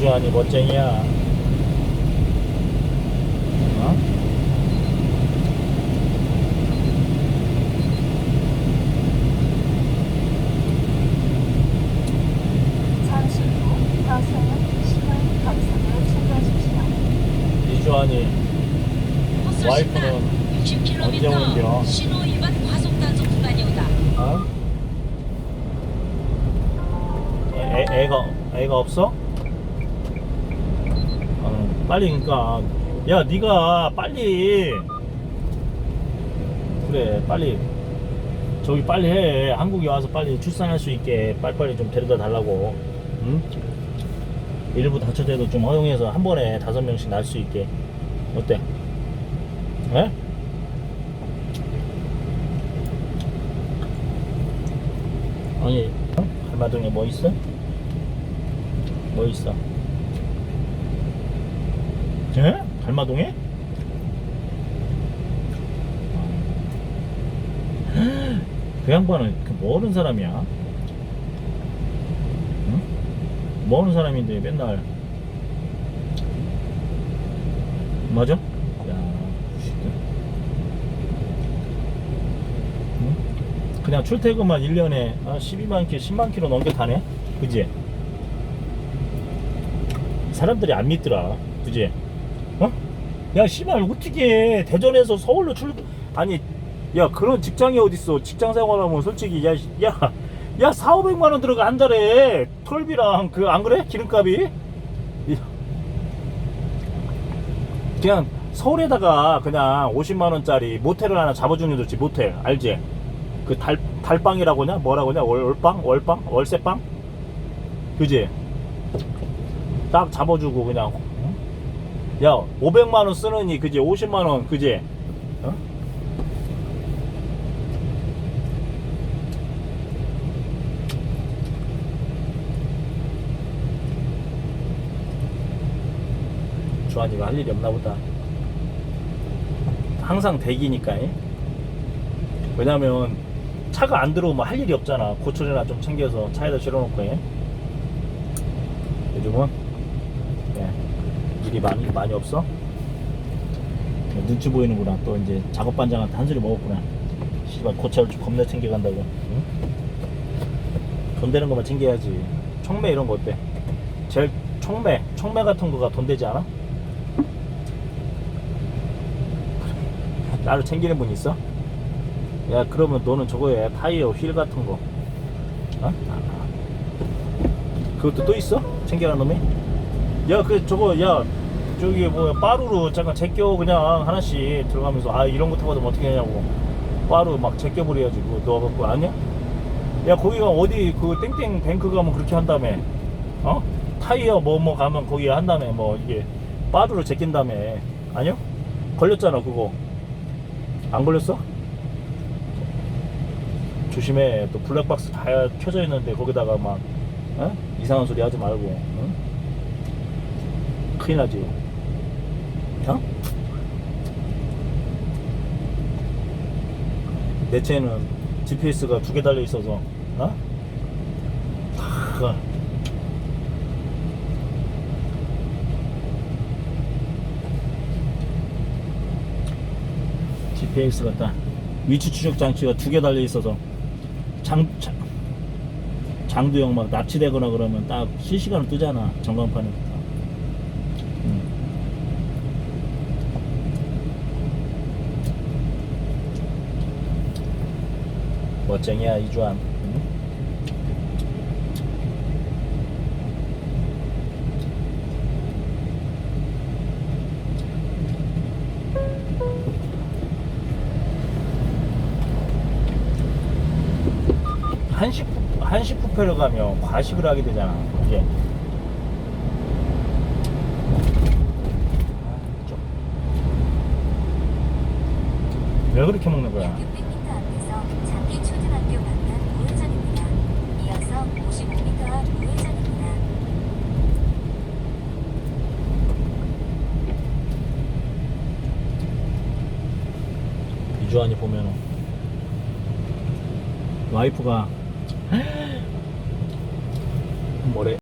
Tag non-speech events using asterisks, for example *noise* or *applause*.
이주환이 멋쟁이야. 어? 이주환이 와이프는 언제 오는겨? 60km 신호 위반 과속 단속 구간이 오다. 어? 애, 애가 애가 없어? 어, 빨리 그러니까 야 네가 빨리 그래 빨리 저기 빨리 해 한국에 와서 빨리 출산할 수 있게 빨리빨리 좀 데려다 달라고 응? 일부 다처제도 좀 허용해서 한 번에 다섯 명씩 날 수 있게 어때? 에? 아니 어? 할마동에 뭐 있어? 뭐 있어? 에? 할마동에? 그 양반은 그 뭐하는 사람이야? 응? 뭐하는 사람인데 맨날 맞아? 야. 응? 그냥 출퇴근만 1년에 아, 12만 킬로, 10만 킬로 넘게 타네? 그지? 사람들이 안 믿더라. 그지? 어? 야, 씨발, 어떻게 대전에서 서울로 출, 아니, 야, 그런 직장이 어딨어. 직장 생활하면 솔직히, 야, 야, 야, 4, 500만 원 들어가 한 달에 털비랑 그, 안 그래? 기름값이? 이- 그냥 서울에다가 그냥 50만 원짜리 모텔을 하나 잡아주는 게 좋지, 모텔. 알지? 그 달, 달빵이라고 하냐? 뭐라고 하냐? 월, 월빵? 월빵? 월세빵? 그지? 딱 잡아주고 그냥 어? 야 500만원 쓰느니 그지 50만원 그지 어? 주한이가 할 일이 없나 보다 항상 대기니까 예? 왜냐면 차가 안 들어오면 할 일이 없잖아 고철이나 좀 챙겨서 차에다 실어놓고 예? 요즘은 예, 일이 많이 많이 없어 예, 눈치 보이는구나 또 이제 작업 반장한테 한 소리 먹었구나 씨발 고차를 좀 겁나 챙겨간다고 응? 돈 되는 것만 챙겨야지 청매 이런 거 어때 제일 청매 청매 같은 거가 돈 되지 않아? 나를 챙기는 분 있어? 야 그러면 너는 저거 에 타이어 휠 같은 거 어? 그것도 또 있어? 챙겨간 놈이? 야 그 저거 야 저기 뭐 빠루로 잠깐 제껴 그냥 하나씩 들어가면서 아 이런 거 타고도 어떻게 하냐고 빠루 막 제껴버려야지 그거 너 갖고 아니야? 야 거기가 어디 그 땡땡 뱅크 가면 그렇게 한다며 어? 타이어 뭐뭐 가면 거기 한다며 뭐 이게 빠루로 제낀다며 아니요? 걸렸잖아 그거 안 걸렸어? 조심해 또 블랙박스 다 켜져 있는데 거기다가 막 어? 이상한 소리 하지 말고 응? 큰일 나지 어? 내 차에는 GPS가 두 개 달려 있어서 어? 다 GPS가 딱 위치 추적 장치가 두 개 달려 있어서 장, 장 장두형 막 납치되거나 그러면 딱 실시간으로 뜨잖아 전광판에 멋쟁이야 이주환 응? 한식 뷔- 한식 뷔페를 가면 과식을 하게 되잖아 이게 왜 그렇게 먹는 거야? 600m 앞에서 장기초등학교 방면 우회전입니다. 이어서 55m 앞 우회전입니다. 이주환이 보면은. 와이프가 *gasps* 뭐래